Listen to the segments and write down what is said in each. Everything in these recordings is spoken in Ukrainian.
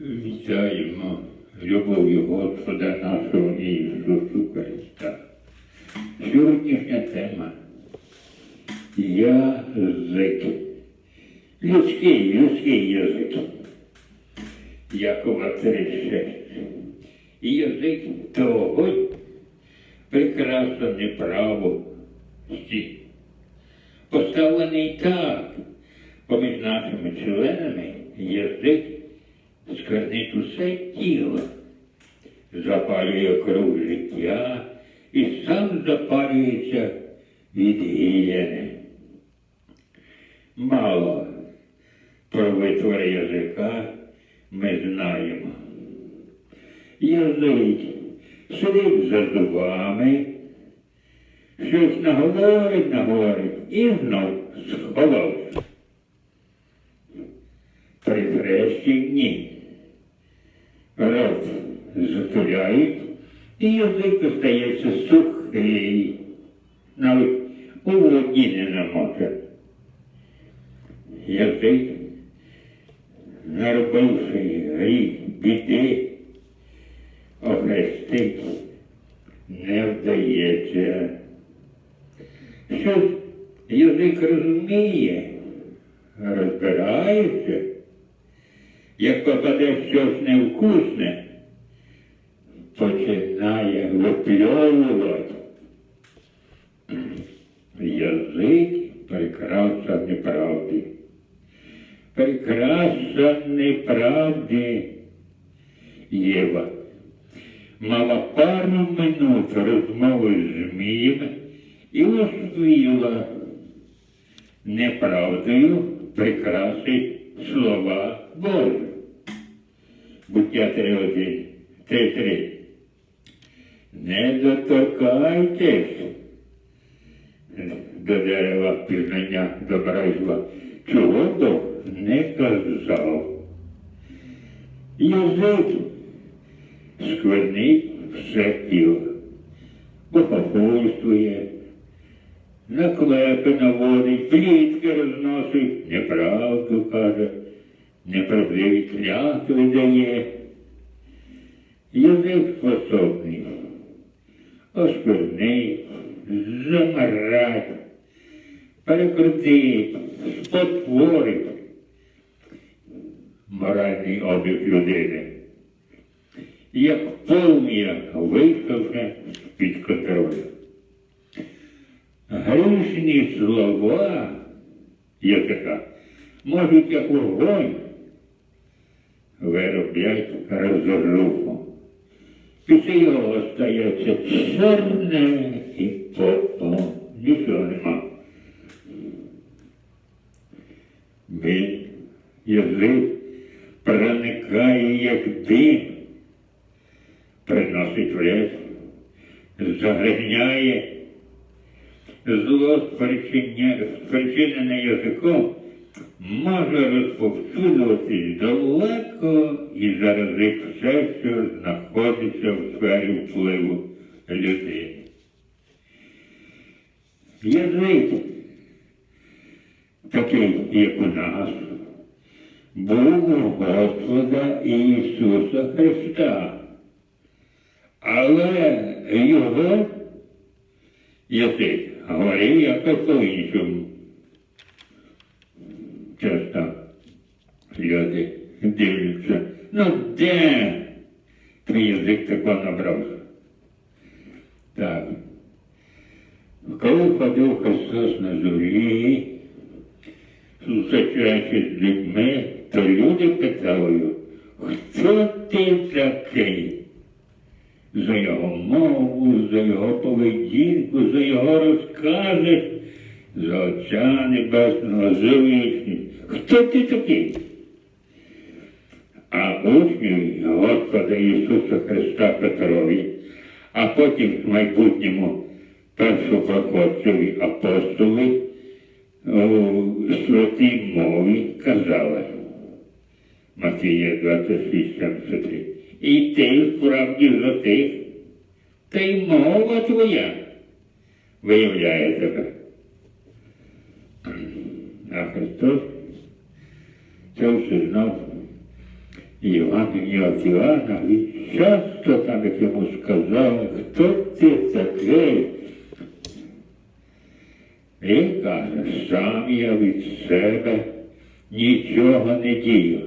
Вітаємо любов'ю Господа нашого Ісусу Христа. Сьогоднішня тема язик. Людський, людський язик. Якова 3.6. Язик того прекрасно неправості. Поставлений так, поміж нашими членами язик сквернить усе тіло, запалює круг життя і сам запалюється від гієни. Мало про витвори язика ми знаємо. Язик сидить за зубами, щось наговорить, наговорить і знов сховався. Затуляють, і язик остається сухий, навіть у воді не намоче. Язик, наробивши гріх біди, охрестить не вдається. Що язик розуміє, розбирається, як попаде щось невкусне, випльовувати. Язик прикраса неправди. Прикраса неправди. Єва мала пару минут розмови з Змієм і освіла неправдою прикраси слова Божі. Буття 3.1, 3.3. Не доторкайтесь до дерева пізнання добра і зла. Чого Бог не казав? Язик. Сквернить все тіло, богохульствує, наклепи наводить, плітки розносить, неправду каже, неправдиві клятви дає. Язик способний осквернить, замарать, перекрутить, спотворить моральний облік людини як полум'я вийшовши з-під контролю. Грішні слова язика можуть як вогонь вироблять розруху. Після його стається чорне і попо, нічого нема. Він язик проникає як дим приносить вред, загрязняє, зло спричиня- спричинене язиком може розповсюджуватись далеко і заразить все, що знаходиться в сфері впливу людини. Язик, такий, як у нас, був у Господа Ісуса Христа. Але його язик говорив якось по-іншому. Часто люди дивляться, ну де твій язик такого набрався? Так. Коли ходив Христос на зорі, зустрічаючись з людьми, то люди питали хто ти такий? за його мову, за його поведінку, за його розкази, за Отця Небесного, за вічність. Хто ти такий? А учнів Господа Ісуса Христа Петрові, а потім в майбутньому першопроходцеві апостоли у святій мові казали. Матвія 26, 73. І ти справді за тих, та й мова твоя виявляє тебе. А Христос все знав Івановні от Івана, він часто там, йому сказали, хто ти такий? І каже, сам я від себе нічого не дію.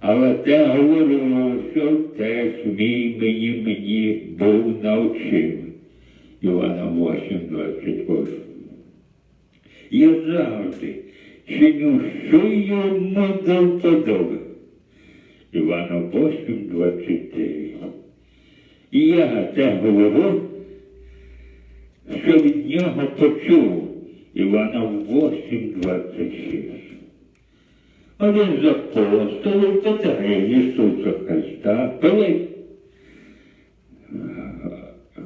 Але те говорю, що теж мій мені мені був навчив. Івана 8.28. Я завжди чиню, що йому до вподоби. Івана 8.29. І я це говорю, що від нього почув Івана 8.26. Один з апостолів питає Ісуса Христа, Пилип.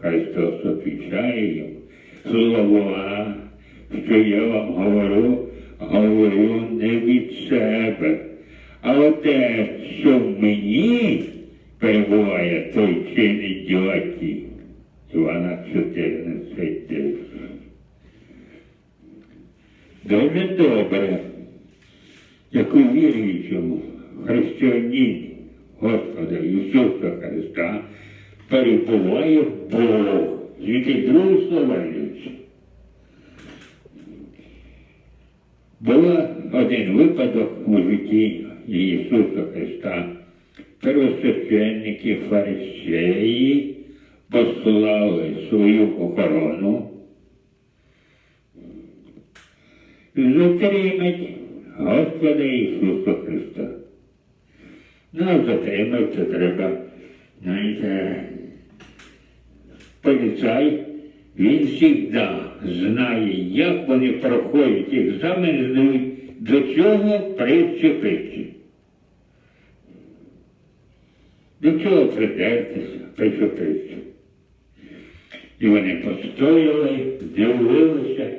Христос відповідає йому, слова, що я вам говорю, говорю не від себе, а те, що в мені перебуває, той чинить діяті. Івана 14, 10. Дуже добре, як у віруючому християнині Господа Ісуса Христа перебуває Бог, звідки другого слова лються. Був один випадок у житті Ісуса Христа. Первосвященники фарисеї послали свою охорону затримать Господа Ісуса Христа. Ну, затримати треба, знаєте, поліцай, він завжди знає, як вони проходять екзамен, знають, до чого причепитися. До чого придертися, причепитися. І вони постояли, дивилися,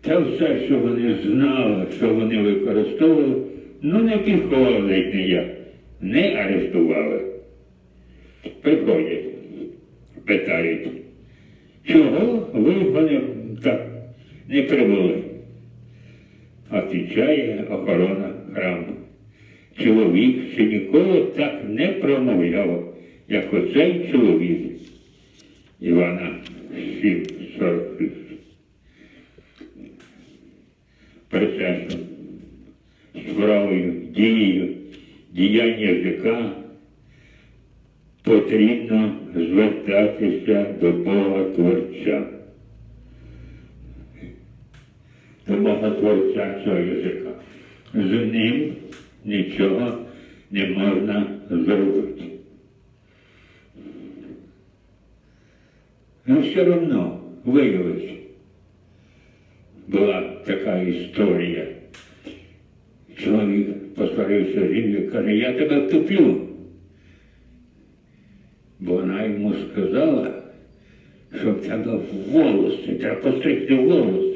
та все, що вони знали, що вони використовували, ну не підходить ніяк, не арештували. Приходять, питають, чого ви так не привели? Отвічає охорона храму. Чоловік ще ніколи так не промовляв, як оцей чоловік. Івана 7,46. Процесом, справою, дією, діяння язика потрібно звертатися до Бога Творця. До Бога Творця цього язика. З ним нічого не можна зробити. Ну, все одно виявилось, була така історія. Чоловік посварився жінкою, каже, я тебе втоплю. Бо вона йому сказала, що в тебе волоси, треба постригти волоси.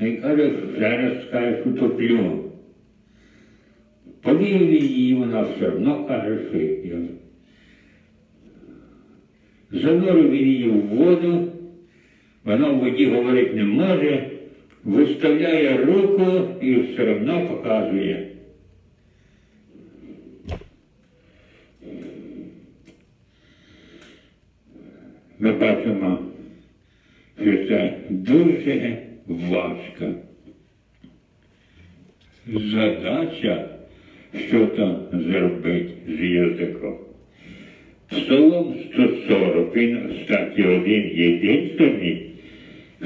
І каже, зараз скажеш, утоплю. Повів її, вона все одно каже, що я. Занурив її в воду, вона в воді говорити не може, виставляє руку і все одно показує. Ми бачимо, що це дуже важка задача, що там зробити з язиком. Псалом 140, він статі один єдинственний,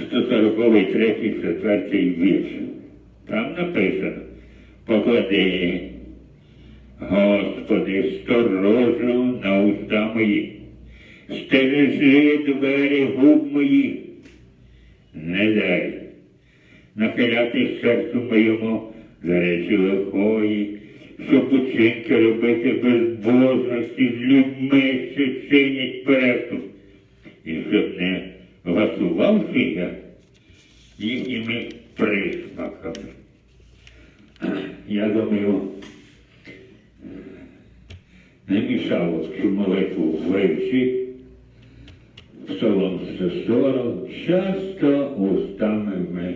140, третій, четвертий вірш. Там написано, поклади, Господи, сторожу на уста мої, стережи двері губ моїх, не дай нахиляти серцю моєму за речі лихої, щоб учинки робити безбожності з людьми, що чинять переступ, і щоб не гасувався я їхніми присмаками. Я думаю, не мішало цю молитву вивчити, Псалом 140, часто устами ми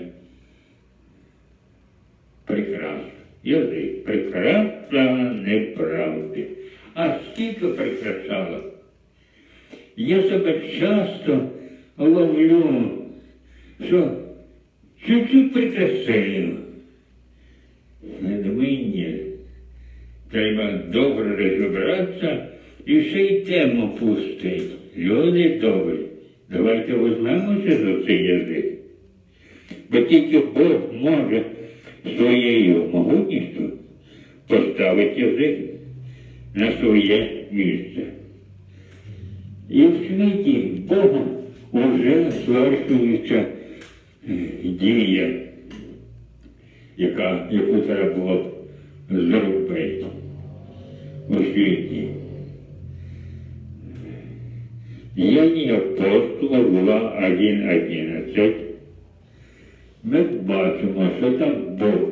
прекрасно прикрашала неправди, а скільки прикрашала. Я себе часто ловлю, що чуть-чуть прикрашаю. Не. Треба добре розібратися і ще й тему пустить. Люди добрі, давайте візьмемося за цей язик. Бо тільки Бог може своєю могутністю поставити язик на своє місце. І в світі Богом вже звершується е, дія, яка, яку треба було зробити у світі. Діяння апостола була 1.11. Ми бачимо, що там Бог.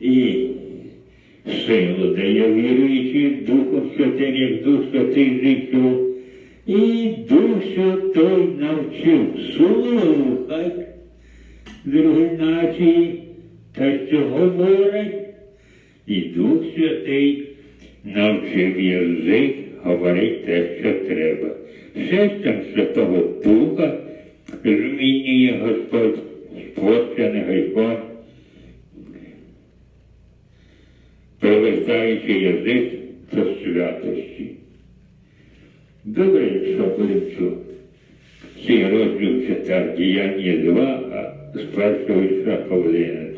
І силу дає віруючи Духом Святим, як Дух Святий зійшов, і Дух Святой навчив. Слухати другі нації, та що говорять, і Дух Святий навчив язик говорити те, що треба. Серцем Святого Духа змінює Господь, спорчений гріхом, привертаючи язик до святості. Добре, якщо будемо цей розділ читав діяння 2, а з першого по 11.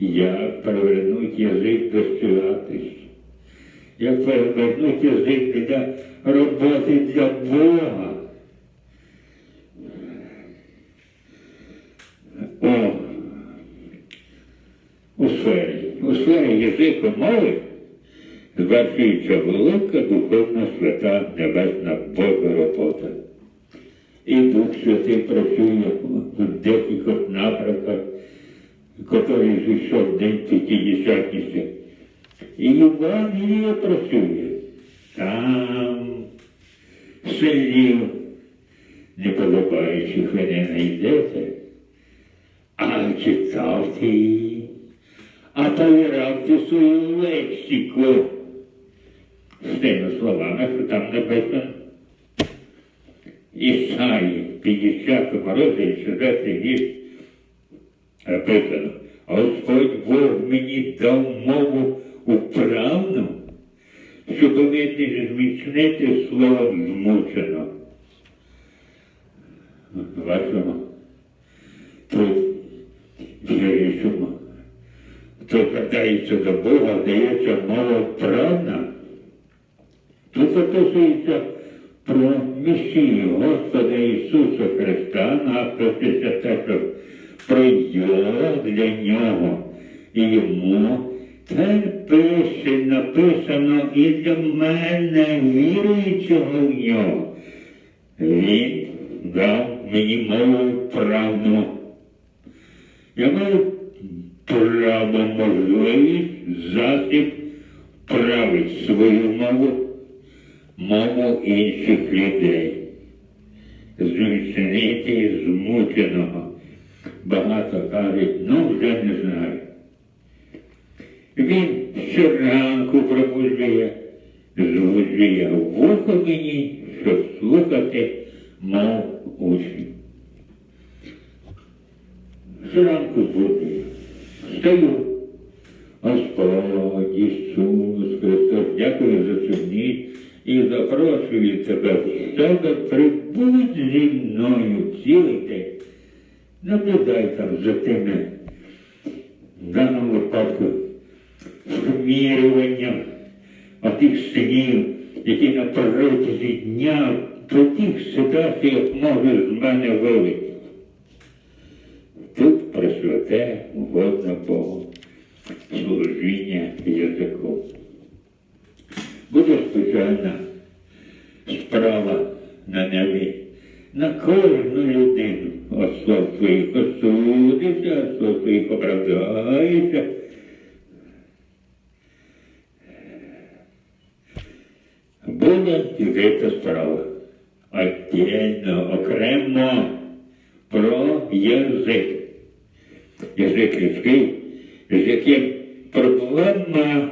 Як перевернуть язик до святості. Як перевернуть язик для роботи для Бога. О, у сфері язику мови звершується велика духовна свята небесна Божа робота. І Дух Святий працює в декількох напрямках, котрий зійшов день п'ятидесятниці. І Євангеліє працює. Там селів неподобаючих ви не знайдете, а читавте її, а повіравте свою лексику з тими словами, що там написано. Ісаї 50 розділі 60 вірш написано, Господь Бог мені дав мову управну, щоб ви не зміцнити словом змучено. Бачимо, хто звертається до Бога, дається мова вправна. Тут записується про Месію Господа Ісуса Христа, написується те, що про його для нього і йому. Це пише, написано і для мене, віруючого в нього. Він дав мені мову правну. Я маю право, можливість, засіб правити свою мову мову інших людей, зміцнити змученого. Багато кажуть, ну вже не знаю. Він щоранку пробуджує, звуджує вухо мені, щоб слухати мов учнів. Щоранку збуджує. Стою. Господь Ісус Христос, дякую за цю ніч і запрошую тебе в себе, прибудь зі мною цілий день. Наблюдай там за тими, в даному випадку, вмірюванням отих синів, які на протязі дня до тих ситуаціях може з мене вилити. Про святе угодно Богу служіння язиком. Буде спеціальна справа на небі на кожну людину. Ослов своїх осудиться, ослов своїх оправдається. Буде відкрита справа. Отдельно, окремо про язик язик людський, з яким проблема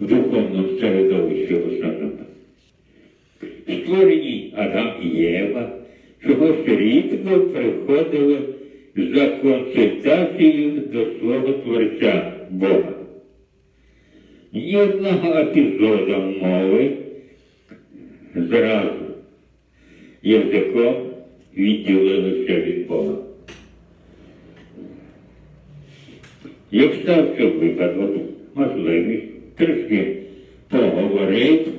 в духовному середовищі в основному. Створені Адам і Єва, чогось рідко приходили за консультацією до свого Творця Бога. Ні одного епізода мови зразу язиком відділилося від Бога. Як стався випадок, можливість. Трошки поговорити,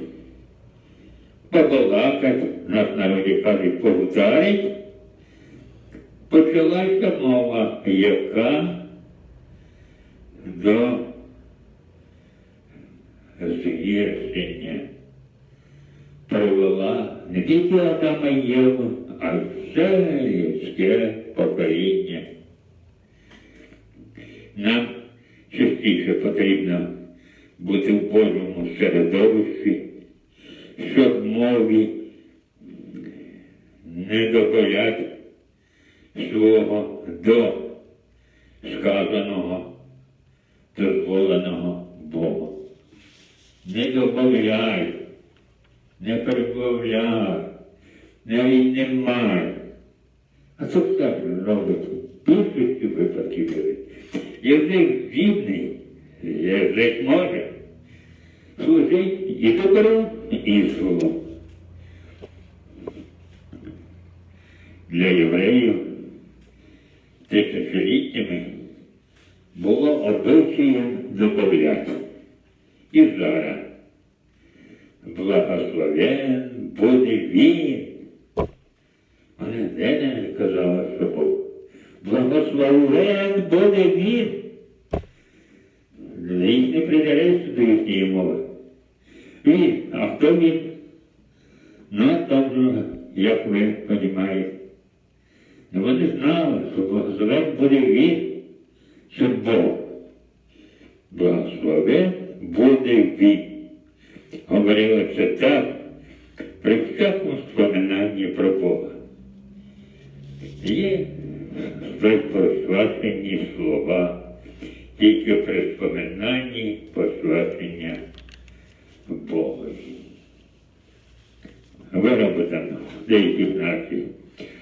побалакати, нас народі кажуть, погутарить, почалася мова, яка до згіршення привела не тільки Адама Єву, а все людське покоління. Нам частіше потрібно бути в Божому середовищі, щоб мові не добавляти свого до сказаного, дозволеного Богу. Не добавляй, не прибавляй, навіть немає. А це так робить більшості випадків. Язик здібний, язик може служить і добру, і злу. Для євреїв тисячоліттями було обичаєм добавляти. І зараз благословен буде він. Вона де не казала, що. Благословен буде він. Їх не придереться до їхньої мови. Він, а хто він? Ну, же, як ви розумієте. Ну, вони знали, що благословен буде він, це Бог. Благословен буде він. Говорили це так, при всякому споминанні про Бога. Є просвачені слова, тільки при споминанні посвячення Бога. Вироботано деяких націй.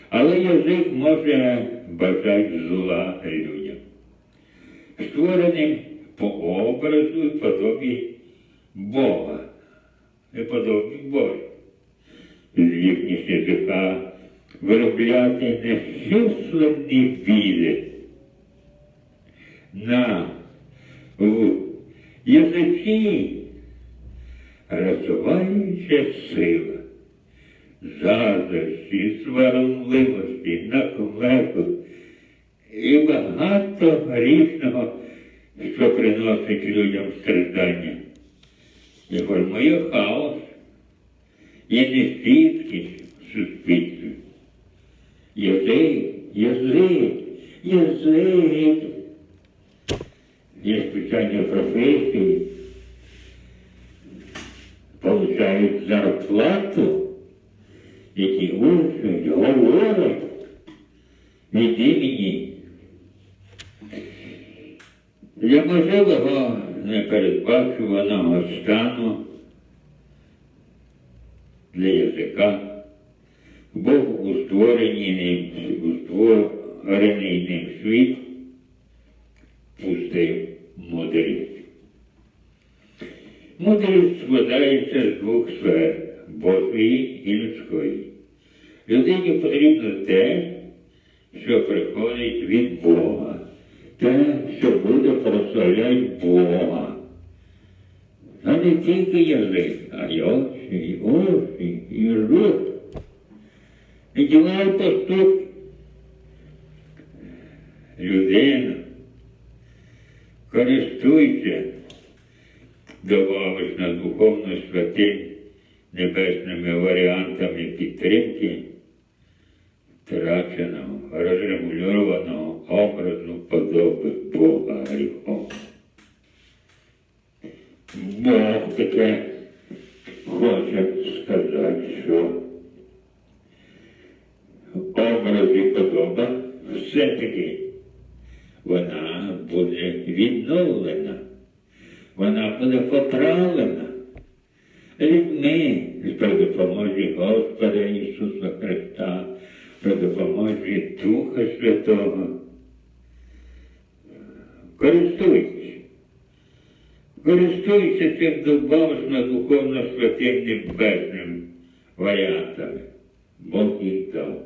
Але язик може бажати зла людям. Створений по образу і подобі Бога. І подобі Божі. З їхніх язика виробляти нещисленні віри на в язиці розвиваюча сила, заздрості, сварливості, наклепу і багато грішного, що приносить людям страждання. І формує хаос і нестійкість в суспільстві. Язик, язик, язик. Є спеціальні професії, получають зарплату, які учать, говорять. Від імені. Для можливого непередбачуваного стану для язика Бог у створенні ним, у створений ним світ пустив мудрість. Мудрість складається з двох сфер Божої і людської. Людині потрібно те, що приходить від Бога, те, що буде прославляти Бога. А не тільки язик, а й очі, і очі, і рух. І поступки. Людина користуйся, добавиш на духовну святинь небесними варіантами підтримки втраченого, розрегульованого образу подоби Бога гріхом. Бог таке хоче сказати, що все-таки вона буде відновлена, вона буде поправлена. людьми при допомозі Господа Ісуса Христа, при допомозі Духа Святого. Користуйтесь. Користуйся цим добавочно духовно святим небесним варіантами. Бог їх дав.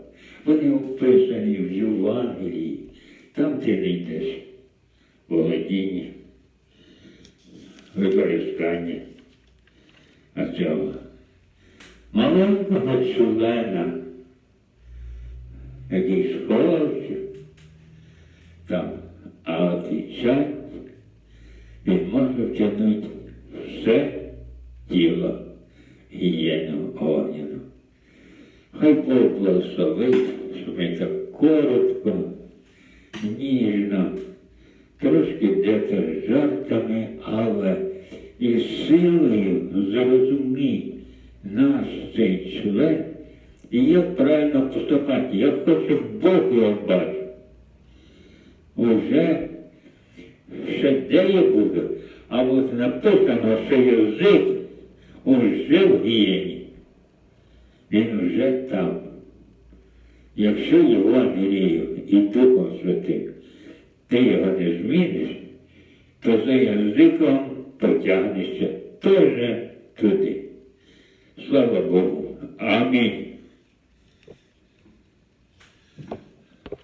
Вони описані в Євангелії. Там ти не йдеш володіння, використання. Цього маленького члена, який сховався, там, а отвічать, він може втягнути все тіло гієнного огняну. Хай Бог благословить, що ми так коротко, ніжно, трошки де-то жартами, але і силою зрозуміть наш цей член і як правильно поступати. Я хочу, Бог його бачив. Уже ще де я буду, а от написано, що язик уже в гієні. Він вже там. Якщо його Євангелією і Духом Святим ти його не зміниш, то за язиком потягнешся теж туди. Слава Богу. Амінь.